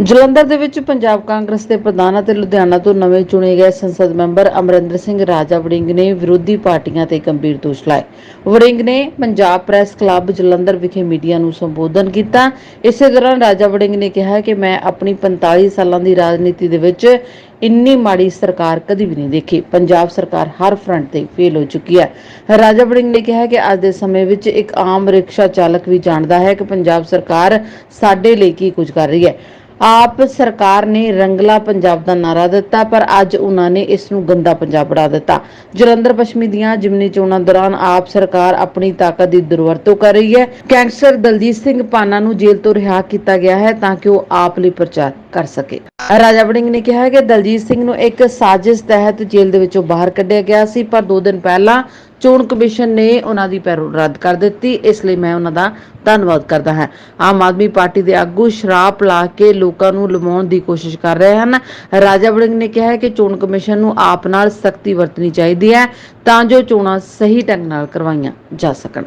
ਜਲੰਧਰ ਦੇ ਵਿੱਚ ਪੰਜਾਬ ਕਾਂਗਰਸ ਦੇ ਪ੍ਰਧਾਨ ਅਤੇ ਲੁਧਿਆਣਾ ਤੋਂ ਨਵੇਂ ਚੁਣੇ ਗਏ ਸੰਸਦ ਮੈਂਬਰ ਅਮਰਿੰਦਰ ਸਿੰਘ ਰਾਜਾ ਵੜਿੰਗ ਨੇ ਵਿਰੋਧੀ ਪਾਰਟੀਆਂ ਤੇ ਗੰਭੀਰ ਦੋਸ਼ ਲਾਏ। ਵੜਿੰਗ ਨੇ ਪੰਜਾਬ ਪ੍ਰੈਸ ਕਲੱਬ ਜਲੰਧਰ ਵਿਖੇ ਮੀਡੀਆ ਨੂੰ ਸੰਬੋਧਨ ਕੀਤਾ। ਇਸੇ ਦੌਰਾਨ ਰਾਜਾ ਵੜਿੰਗ ਨੇ ਕਿਹਾ ਕਿ ਮੈਂ ਆਪਣੀ 45 ਸਾਲਾਂ ਦੀ ਰਾਜਨੀਤੀ ਦੇ ਵਿੱਚ ਇੰਨੀ ਮਾੜੀ ਸਰਕਾਰ ਕਦੀ ਵੀ ਨਹੀਂ ਦੇਖੀ। ਪੰਜਾਬ ਸਰਕਾਰ ਹਰ ਫਰੰਟ ਤੇ ਫੇਲ ਹੋ ਚੁੱਕੀ ਹੈ। ਰਾਜਾ ਵੜਿੰਗ ਨੇ ਕਿਹਾ ਕਿ ਅੱਜ ਦੇ ਸਮੇਂ ਵਿੱਚ ਇੱਕ ਆਮ ਰਿਕਸ਼ਾ ਚਾਲਕ ਵੀ ਜਾਣਦਾ ਹੈ ਕਿ ਪੰਜਾਬ ਸਰਕਾਰ ਸਾਡੇ ਲਈ ਕੀ ਕੁਝ ਕਰ ਰਹੀ ਹੈ। ਆਪ ਸਰਕਾਰ ਨੇ ਰੰਗਲਾ ਪੰਜਾਬ ਦਾ ਨਾਰਾ ਦਿੱਤਾ, ਪਰ ਅੱਜ ਉਹਨਾਂ ਨੇ ਇਸ ਨੂੰ ਗੰਦਾ ਪੰਜਾਬ ਬਣਾ ਦਿੱਤਾ। ਜਲੰਧਰ ਪੱਛਮੀ ਦੀਆਂ ਜਿਮਨੀ ਚੋਣਾਂ ਦੌਰਾਨ ਆਪ ਸਰਕਾਰ ਆਪਣੀ ਤਾਕਤ ਦੀ ਦੁਰਵਰਤੋਂ ਕਰ ਰਹੀ ਹੈ। ਗੈਂਗਸਟਰ ਦਲਜੀਤ ਸਿੰਘ ਪਾਨਾ ਨੂੰ ਜੇਲ੍ਹ ਤੋਂ ਰਿਹਾ ਕੀਤਾ ਗਿਆ ਹੈ ਤਾਂ ਕਿ ਉਹ ਆਪ ਲਈ ਪ੍ਰਚਾਰ ਕਰ ਸਕੇ। ਰਾਜਾ ਵੜਿੰਗ ਨੇ ਕਿਹਾ ਕਿ ਦਲਜੀਤ ਸਿੰਘ ਨੂੰ ਇੱਕ ਸਾਜ਼ਿਸ਼ ਤਹਿਤ ਜੇਲ੍ਹ ਦੇ ਵਿੱਚੋਂ ਬਾਹਰ ਕੱਢਿਆ ਗਿਆ ਸੀ, ਪਰ 2 ਦਿਨ ਪਹਿਲਾਂ ਚੋਣ ਕਮਿਸ਼ਨ ਨੇ ਉਹਨਾਂ ਦੀ ਪੈਰੋਲ ਰੱਦ ਕਰ ਦਿੱਤੀ। ਇਸ ਲਈ ਮੈਂ ਉਹਨਾਂ ਦਾ ਧੰਨਵਾਦ ਕਰਦਾ ਹਾਂ। ਆਮ ਆਦਮੀ ਪਾਰਟੀ ਦੇ ਆਗੂ ਸ਼ਰਾਬ ਲਾ ਕੇ ਲੋਕਾਂ ਨੂੰ ਲਵਾਉਣ ਦੀ ਕੋਸ਼ਿਸ਼ ਕਰ ਰਹੇ ਹਨ। ਰਾਜਾ ਵੜਿੰਗ ਨੇ ਕਿਹਾ ਹੈ ਕਿ ਚੋਣ ਕਮਿਸ਼ਨ ਨੂੰ ਆਪ ਨਾਲ ਸਖਤੀ ਵਰਤਣੀ ਚਾਹੀਦੀ ਹੈ ਤਾਂ ਜੋ ਚੋਣਾਂ ਸਹੀ ਢੰਗ ਨਾਲ ਕਰਵਾਈਆਂ ਜਾ ਸਕਣ।